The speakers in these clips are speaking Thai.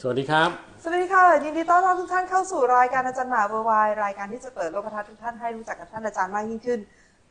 สวัสดีครับ สวัสดีค่ะ ยินดีต้อนรับทุกท่านเข้าสู่รายการอาจารย์หมาเบอร์ไวรายการที่จะเปิดโลกทัศน์ทุกท่านให้รู้จักกับท่านอาจารย์มากยิ่งขึ้น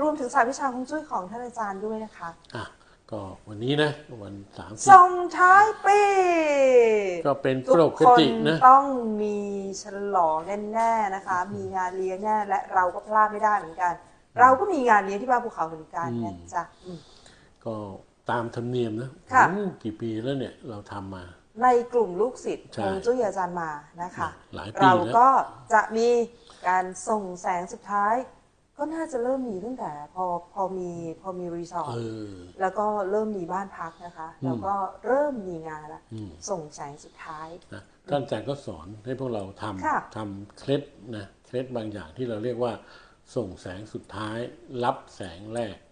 รวมถึงสายวิชาคงจุ้ยของท่านอาจารย์ด้วยนะคะ อะ ก็วันนี้นะ วันสามสิบส่งท้ายปีก็เป็นทุปกกคนตินะ ต้องมีฉลองแน่ๆนะคะ มีงานเลี้ยงแน่และเราก็พลาดไม่ได้เหมือนกัน เราก็มีงานเลี้ยงที่บ้านภูเขาเหมือนกันนะจ๊ะอืม ก็ตามธรรมเนียมนะค่ะโอ้กี่ปีแล้วเนี่ยเราทำมา ในกลุ่มลูกศิษย์ใช่คงจุ้ยอาจารย์มานะคะ หลายปีเราแล้วก็จะมีการส่งแสงสุดท้าย ก็น่าจะเริ่มมีตั้งแต่พอพอมีพอมีรีสอร์เอทอแล้วก็เริ่มมีบ้านพักนะคะอืมแล้วก็เริ่มมีงานละอืม ส่งแสงสุดท้าย นะท่านอาจารย์ก็สอนให้พวกเราทค่ะำทำเคล็ดนะเคล็ดบางอย่างที่เราเรียกว่า ส่งแสงสุดท้าย รับแสงแรกเพราะ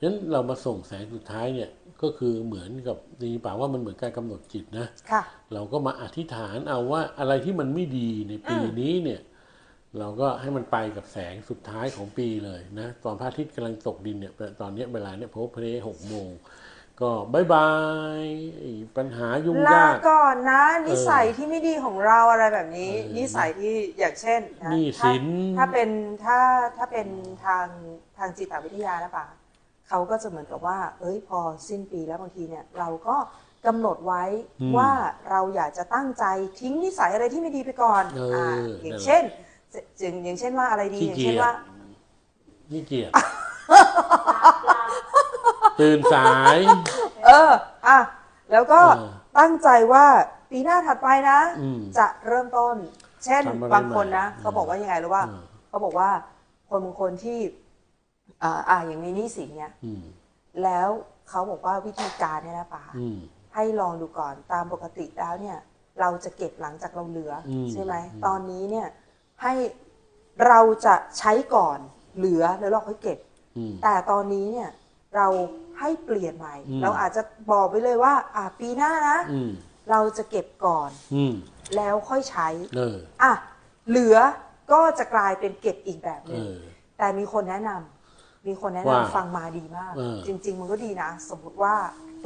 ฉะนั้นเรามาส่งแสงสุดท้ายเนี่ยก็คือเหมือนกับดีป่าว่ามันเหมือนการกำหนดจิตนะค่ะเราก็มาอธิษฐานเอาว่าอะไรที่มันไม่ดีในปีนี้เนี่ยเราก็ให้มันไปกับแสงสุดท้ายของปีเลยนะตอนพระอาทิตย์กำลังตกดินเนี่ยตอนเนี้ยเวลาเนี่ยโพเพลหกโมงก็บายบายไอ้ปัญหายุ่งลายากก่อนนะ นิสัยที่ไม่ดีของเราอะไรแบบนี้เออนิสัยที่อย่างเช่นนะหนี้ถ้าสินถ้าเป็นถ้าถ้าเป็นทางทางจิตวิทยานะป่ะ เขาก็จะเหมือนกับว่า เอ้ยพอสิ้นปีแล้วบางทีเนี่ยเราก็กำหนดไว้ว่าเราอยากจะตั้งใจทิ้งนิสัยอะไรที่ไม่ดีไปก่อนเอออ่าอนั่ย่านงแหละเช่นจึงอย่างเช่นว่าอะไรดีขี้อย่างเกียจเช่นว่านี่เกียรติตื่นสาย เอออะแล้วก็เออตั้งใจว่าปีหน้าถัดไปนะอืมจะเริ่มต้น เช่นทำอะไรบางคนนะใหม่เขาบอกว่ายังไงรู้ว่าเออเขาบอกว่าคนบางคนที่ อ่าอ่าอย่างมีหนี้สินเนี่ยอืมแล้วเขาบอกว่าวิธีการเนี่ยนะป๋าอืม ให้ลองดูก่อนตามปกติแล้วเนี่ย เราจะเก็บหลังจากเราเหลืออมใช่ไหมอืม ตอนนี้เนี่ยให้เราจะใช้ก่อนเหลือแล้วเราค่อยเก็บ อืม แต่ตอนนี้เนี่ยเราให้เปลี่ยนใหม่ อืม เราอาจจะบอกไปเลยว่า อ่าปีหน้านะ อืมเราจะเก็บก่อนอืมแล้วค่อยใช้ เอออะเหลือก็จะกลายเป็นเก็บอีกแบบหเอนึ่งอ แต่มีคนแนะนำ มีคนแนะนำว่าฟังมาดีมาก เออ จริง ๆ มันก็ดีนะ สมมติว่า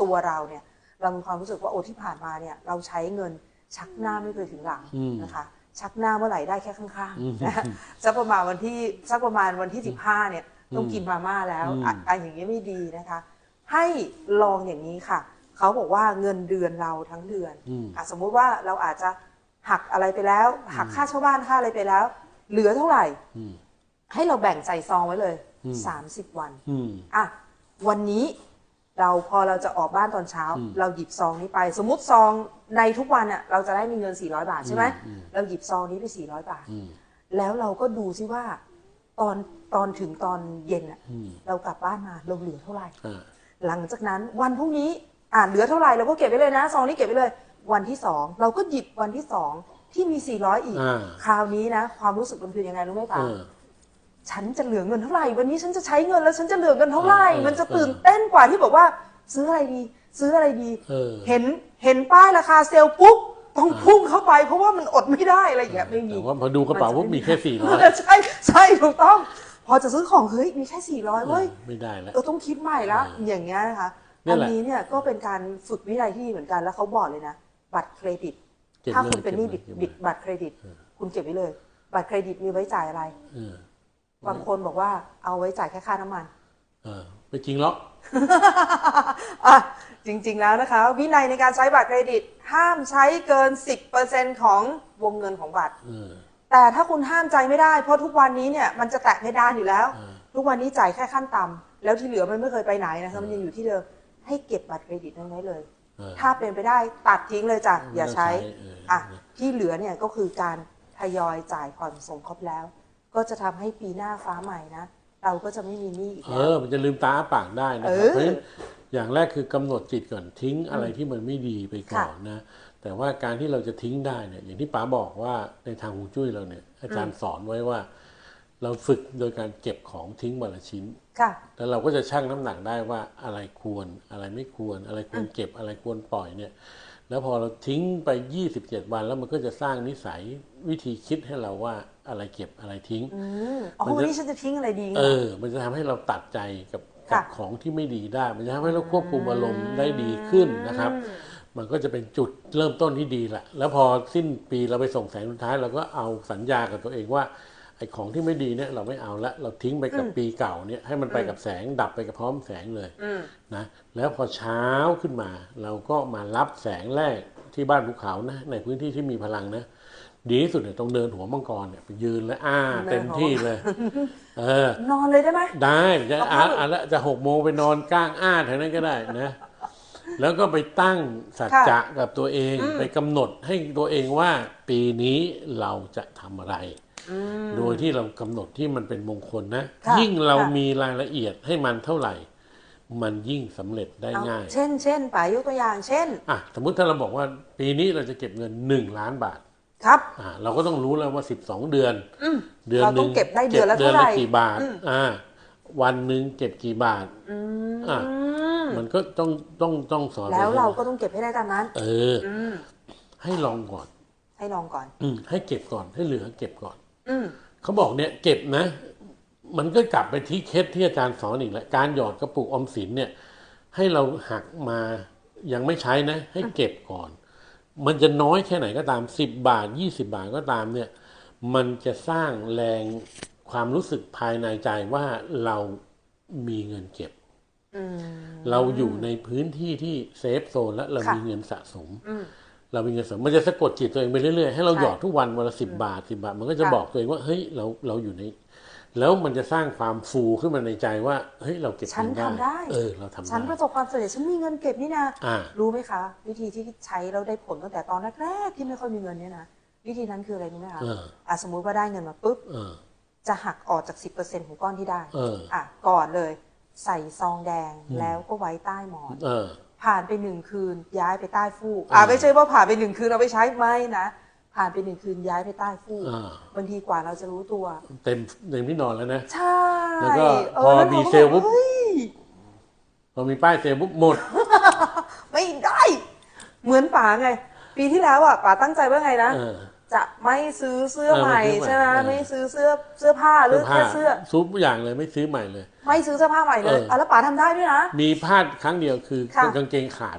ตัวเราเนี่ย เรามีความรู้สึกว่าโอ้ที่ผ่านมาเนี่ย เราใช้เงินชักหน้าไม่เคยถึงหลังอืม นะคะ ชักหน้าเมื่อไหร่ได้แค่ข้างอืมๆนะสักประมาณวันที่สักประมาณวันที่สิบห้าเนี่ยต้องอืมกินมาม่าแล้วอืม อะอะอย่างนี้ไม่ดีนะคะ ให้ลองอย่างนี้ค่ะ เขาบอกว่าเงินเดือนเราทั้งเดือน อืม อะสมมุติว่าเราอาจจะหักอะไรไปแล้ว หักค่าเช่าบ้านค่าอะไรไปแล้ว เหลือเท่าไหร่ อืม ให้เราแบ่งใส่ซองไว้เลยอืม 30 วันอืมอะวันนี้เราพอเราจะออกบ้านตอนเช้าอืมเราหยิบซองนี้ไป สมมติซองในทุกวันอะเราจะได้มีเงิน 400 บาทใช่ไหมอืมเราหยิบซองนี้ไป 400 บาทอืมแล้วเราก็ดูซิว่าตอนตอนถึงตอนเย็นอะอืมเรากลับบ้านมาเราเหลือเท่าไหร่อ่าหลังจากนั้นวันพรุ่งนี้อ่าเหลือเท่าไหร่เราก็เก็บไว้เลยนะซองนี้เก็บไว้เลย วันที่สองเราก็หยิบวันที่สองที่มี 400 อีกอ่าคราวนี้นะ ความรู้สึกมันคือยังไงรู้ไหมเอคะอ ฉันจะเหลือเงินเท่าไหร่ วันนี้ฉันจะใช้เงินแล้วฉันจะเหลือเงินเท่าไหร่เออมันจะตื่นเต้นกว่าที่บอกว่า ซื้ออะไรดี ซื้ออะไรดีเออเห็นเห็นป้ายราคาเซลล์ปุ๊บต้องพุ่งเข้าไปเพราะว่ามันอดไม่ได้อะไรอย่างเงี้ยไม่มีแต่ว่าพอดูกระเป๋าปุ๊บมีแค่สี่ร้อยใช่ใช่ถูกต้อง พอจะซื้อของเฮ้ยมีแค่สี่ร้อยเว้ยไม่ได้แล้วเออต้องคิดใหม่ละเออออย่างเงี้ยนะคะเนี่อัยนแหละนี้เนี่ยก็เป็นการฝึกวินัยที่ดีเหมือนกันแล้วเขาบอกเลยนะบัตรเครดิตเก็บถ้าเลยคุณเป็นหนี้ก็บิบดไว้บิดบัตรเครดิต คุณเก็บไว้เลย บัตรเครดิตมีไว้จ่ายอะไรเออ บางคนบอกว่าเอาไว้จ่ายแค่ค่าน้ำมันเออไม่จริงหรอกอะจริง ๆ แล้วนะคะ วินัยในการใช้บัตรเครดิต ห้ามใช้เกิน 10%ของวงเงินของบัตร เออแต่ถ้าคุณห้ามใจไม่ได้ เพราะทุกวันนี้เนี่ยมันจะแตะเพดานอยู่แล้ว เออทุกวันนี้จ่ายแค่ขั้นต่ำแล้วที่เหลือมันไม่เคยไปไหนนะคะมันยังอยู่ที่เดิมให้เก็บบัตรเครดิตนั้นไว้เลย เออถ้าเป็นไปได้ตัดทิ้งเลยจ้ะอย่าใช้ไม่ต้องใช้เอออ่อะ ที่เหลือเนี่ยก็คือการทยอยจ่ายผ่อนส่งครบแล้ว ก็จะทำให้ปีหน้าฟ้าใหม่นะเราก็จะไม่มีหนี้อีกเอแล้ว อ มันจะลืมตาอ้าปากได้นะคเอรับอเพราะฉะนั้นอย่างแรกคือกำหนดจิตก่อนทิ้งอะไรที่มันไม่ดีไปก่อนนะ แต่ว่าการที่เราจะทิ้งได้เนี่ย อย่างที่ป๋าบอกว่าในทางฮวงจุ้ยเราเนี่ย อาจารย์สอนไว้ว่า เราฝึกโดยการเก็บของทิ้งวันละชิ้น ค่ะ แล้วเราก็จะชั่งน้ำหนักได้ว่าอะไรควรอะไรไม่ควร อะไรควรเก็บอะไรควรปล่อยเนี่ย แล้วพอเราทิ้งไป 27 วันแล้วมันก็จะสร้างนิสัยวิธีคิดให้เราว่าอะไรเก็บอะไรทิ้งอืมอ๋อมันจะวันนี้ฉันจะทิ้งอะไรดีเออ มันจะทำให้เราตัดใจกับค่ะกับของที่ไม่ดีได้ มันจะทำให้เราควบคุมอารมณ์ได้ดีขึ้นนะครับอืมมันก็จะเป็นจุดเริ่มต้นที่ดีแหละแล้วพอสิ้นปีเราไปส่งแสงสุดท้ายเราก็เอาสัญญากับตัวเองว่า ไอ้ของที่ไม่ดีเนี่ยเราไม่เอาละเราทิ้งไปกับปีเก่าเนี่ยให้มันไปกับแสงดับไปกับพร้อมแสงเลยอืมนะแล้วพอเช้าขึ้นมา เราก็มารับแสงแรกที่บ้านภูเขานะในพื้นที่ที่มีพลังนะดีที่สุดเนี่ยต้องเดินหัวมังกรเนี่ยไปยืนและอ้าเดินหัวเต็มที่เลย เออนอนเลยได้ไหมได้จะเอาอะเข้าอะแล้วจะหกโมงไปนอนก้างอ้าแถวนั้นก็ได้นะแล้วก็ไปตั้งสัจจะกับตัวเองไปกำหนดให้ตัวเองว่าปีนี้เราจะทำอะไรอืม โดยที่เรากำหนดที่มันเป็นมงคลนะค่ะยิ่งเราค่ะมีรายละเอียดให้มันเท่าไหร่ มันยิ่งสำเร็จได้เอาง่าย เช่นเช่นป๋ายกตัวอย่างเช่นอะสมมุติถ้าเราบอกว่าปีนี้เราจะเก็บเงินหนึ่งล้านบาทครับอะเราก็ต้องรู้แล้วว่าสิบสองเดือนอืมเดือนเราหต้นึ่องงเก็บได้เดือนละเดือนเท่าไหละร่กี่บาทอืมอ่าวันหนึ่งเก็บกี่บาทอืมอะมันก็ต้องต้องต้องสอนแล้วไปเราก็ต้องเก็บให้ได้ตามนั้น เอออืมให้ลองก่อน ให้ลองก่อน อืมให้เก็บก่อนให้เหลือเก็บก่อนอืม เขาบอกเนี่ยเก็บนะ มันก็กลับไปที่เคสที่อาจารย์สอนอีกแล้วการหยอดกระปุกออมสินเนี่ย ให้เราหักมายังไม่ใช้นะ ให้เก็บก่อน มันจะน้อยแค่ไหนก็ตามสิบบาทยี่สิบาทก็ตามเนี่ย มันจะสร้างแรงความรู้สึกภายในใจว่าเรามีเงินเก็บอืมเราอยู่ในพื้นที่ที่เซฟโซนและเราค่ะมีเงินสะสมอืม เรามีเงินสะสมมันจะสะกดจิตตัวเองไปเรื่อยๆให้เราใช่หยอดทุกวันวันละสิบบาทสิบาท มันก็จะค่ะบอกตัวเองว่าเฮ้ยเราเราอยู่ใน แล้วมันจะสร้างความฟูขึ้นมาในใจว่าเฮ้ยเราเก็บฉันเงินทำได้เออเราทำฉันปได้ระสบความสำเร็จฉันมีเงินเก็บนี่นะอ่ารู้ไหมคะ วิธีที่ใช้แล้วได้ผลตั้งแต่ตอนแรกๆที่ไม่ค่อยมีเงินเนี่ยนะวิธีนั้นคืออะไรรู้ไหมคะเอออะสมมุติว่าได้เงินมาปุ๊บเออจะหักออกจาก10%ของก้อนที่ได้เอออะก่อนเลย ใส่ซองแดงอืมแล้วก็ไว้ใต้หมอนเออ ผ่านไปหนึ่งคืน ย้ายไปใต้ฟูกอ่าเออไม่ใช่ว่าผ่านไปหนึ่งคืนเอาไปใช้ไม่นะผ่านไปหนึ่งคืนย้ายไปใต้ฟูกอ่าบางทีกว่าเราจะรู้ตัว เต็มเต็มที่นอนแล้วนะใช่แล้วก็เอพออแล้วมีราก็เซลล์ปุ๊บเฮ้ยพอมีป้ายเซลล์ปุ๊บหมด ไม่ได้ เหมือนป๋าไง ปีที่แล้วอะป๋าตั้งใจว่าไงนะเออ จะไม่ซื้อเสื้อเออใหม่ไม่ซื้อใหม่ใช่ไหมเออไม่ซื้อเสื้อเสื้อผ้าหรือผ้าแค่เสื้อซุปอย่างเลยไม่ซื้อใหม่เลย ไม่ซื้อเสื้อผ้าใหม่เลยเอออ่อะแล้วป๋าทำได้ด้วยนะมีพลาดครั้งเดียวคือค่ะกางเกงขาด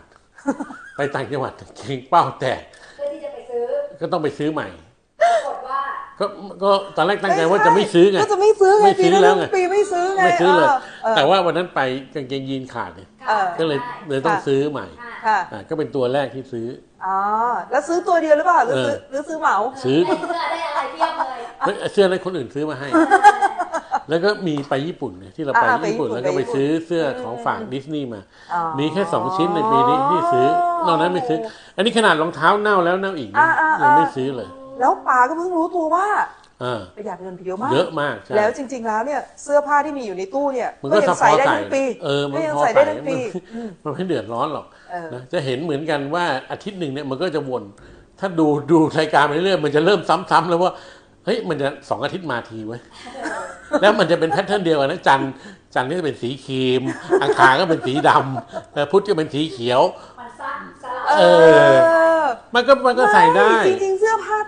ไปต่างจังหวัดกางเกงเป้าแตกเพื่อที่จะไปซื้อก็ต้องไปซื้อใหม่ปรากฏว่าก็ก็ตอนแรกตั้งใจว่าจะไม่ซื้อไงก็จะไม่ซื้อไงไม่ซื้ปีอนั้นแล้วไงปีไม่ซื้อไงไม่ซื้อเลยเออแต่ว่าวันนั้นไปกางเกงยีนขาดเนี่ยเออก็เลยเลยต้องซื้อใหม่ค่ะค่ะอ่าก็เป็นตัวแรกที่ซื้อ อ๋อแล้วซื้อตัวเดียวหรือเปล่าหรือซื้อเออหรือซื้อเหมาซื้อได้เสื้อได้อะไรเพียบเลยเฮ้ยเสื้อนั้นคนอื่นซื้อมาให้ แล้วก็มีไปญี่ปุ่นเนี่ยที่เราไปอ่าไปญี่ปุ่นญี่ปุ่นแล้วก็ไปไปญี่ปุ่นซื้อเสื้อของฝากดิสนีย์มาอ๋อมีแค่สองชิ้นในปีนี้ที่ซื้อนอกนั้นไม่ซื้อ อันนี้ขนาดรองเท้าเน่าแล้วเน่าอีกนะอ่าอ่าอ่ายัยังไม่ซื้อเลย แล้วป๋าก็เพิ่งรู้ตัวว่า อ่า ประหยัดเงินไปเยอะมาก เยอะมากใช่แล้วจริง ๆ แล้วเนี่ยเสื้อผ้าที่มีอยู่ในตู้เนี่ยมันก็ยัเฉใส่พาะได้ใส่ทั้งปีเออมันก็ยังพอใส่ได้ใส่ทั้งปีมันไม่เดือดร้อนหรอกเออ นะจะเห็นเหมือนกันว่าอาทิตย์หนึ่งเนี่ยมันก็จะวน ถ้าดูดูรายการไปเรื่อยๆมันจะเริ่มซ้ำๆแล้วว่าเฮ้ยมันจะสองอาทิตย์มาทีเว้ยแล้วมันจะเป็นแพทเทิร์นเดียวกันนะจันทร์จันทร์นี่จะเป็นสีครีม อังคารก็เป็นสีดำแล้วพุธก็เป็นสีเขียว มันสั้นสลับเออ มันก็มันก็ใส่ได้ จริงๆเสื้อผ้าเ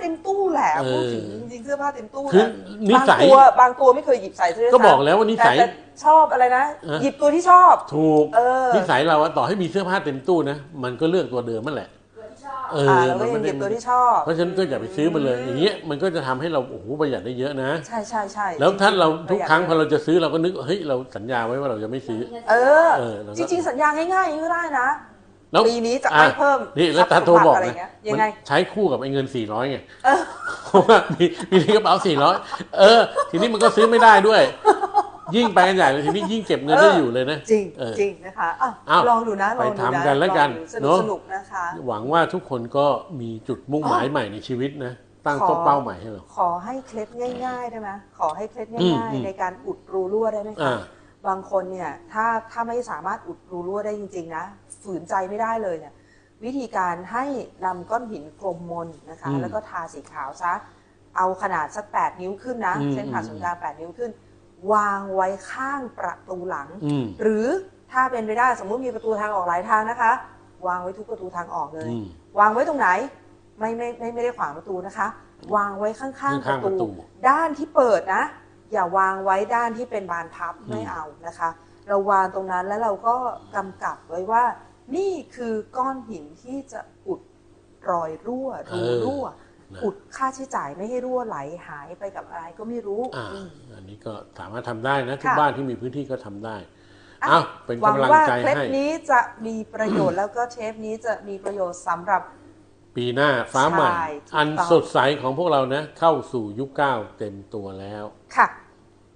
ต็มตู้แหละเออพูดถึงจริงๆเสื้อผ้าเต็มตู้คือนะนิสัยบางตัวบางตัวไม่เคยหยิบใส่เลยก็บอกแล้วว่านิสัยแต่แต่ชอบอะไรนะเออหยิบตัวที่ชอบถูกเออนิสัยเราอะต่อให้มีเสื้อผ้าเต็มตู้นะมันก็เลือกตัวเดิมนั่นแหละตัวที่ชอบเออ่าอเราก็มันยังไม่หได้ยิบตัวที่ชอบเพราะฉะนั้นก็อย่าไปซื้อมันเลยอย่างเงี้ยมันก็จะทำให้เราโอ้โหประหยัดได้เยอะนะ ใช่ใช่ใช่แล้วถ้าเราทุกครั้งพปอระหยัดเราจะซื้อเราก็นึกเฮ้ยเราสัญญาไว้ว่าเราจะไม่ซื้อ เออเออแล้วก็จริงๆสัญญาง่ายๆอย่างนี้ก็ได้นะ แล้วปีนี้จะไม่เพิ่มนี่แล้วทรัตาพย์โทรสมบอกบัติอะไรนะเงี้ยยังไงมันใช้คู่กับไอ้เงิน400ไงเออเพราะว่ามีมีในกระเป๋า400เออ ทีนี้มันก็ซื้อไม่ได้ด้วย ยิ่งไปกันใหญ่เลยทีนี้ยิ่งเก็บเงินได้อยู่เลยนะ จริงเออจริงนะคะอะอ้าวลองดูนะลองดูไปทำกันแล้วกันลองดูสนุกเนอะสนุกนะคะหวังว่าทุกคนก็มีจุดมุ่งหมายใหม่ในชีวิตนะตั้งขอเป้าหมายให้เราขอให้เคล็ดง่ายๆได้ไหมขอให้เคล็ดอืมง่ายอืมๆในการอุดรูรั่วได้ไหมอ่าคะบางคนเนี่ยถ้าถ้าไม่สามารถอุดรูรั่วได้จริง ๆ นะ ฝืนใจไม่ได้เลยเนี่ยวิธีการให้นำก้อนหินกลมมนนะคะ อืมแล้วก็ทาสีขาวซะ เอาขนาดสัก 8 นิ้วขึ้นนะ อืม เส้นผ่าศูนย์กลาง8นิ้วขึ้น วางไว้ข้างประตูหลัง อืม หรือถ้าเป็นไปได้สมมุติมีประตูทางออกหลายทางนะคะ วางไว้ทุกประตูทางออกเลย อืม วางไว้ตรงไหนไม่ไม่ไม่ไม่ได้ขวางประตูนะคะ วางไว้ข้างๆข้างประๆประตู ตู ด้านที่เปิดนะ อย่าวางไว้ด้านที่เป็นบานพับอืม ไม่เอานะคะ เราวางตรงนั้นแล้วเราก็กำกับไว้ว่า นี่คือก้อนหินที่จะอุดรอยรั่วรูเออรั่วนะอุดค่าใช้จ่ายไม่ให้รั่วไหลหายไปกับอะไรก็ไม่รู้อ่าอืมอันนี้ก็สามารถทำได้นะทุกค่ะบ้านที่มีพื้นที่ก็ทำได้อะเอ้าเป็นหวังกำลังว่าใจเคล็ดให้นี้จะมีประโยชน์แล้วก็เทปนี้จะมีประโยชน์สำหรับ ปีหน้าฟ้าใหม่ใช่ถูกต้องอันสดใสของพวกเรานะ เข้าสู่ยุคเก้าเต็มตัวแล้ว ค่ะ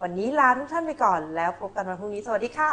วันนี้ลาทุกท่านไปก่อนแล้วพบกันวันพรุ่งนี้สวัสดีค่ะ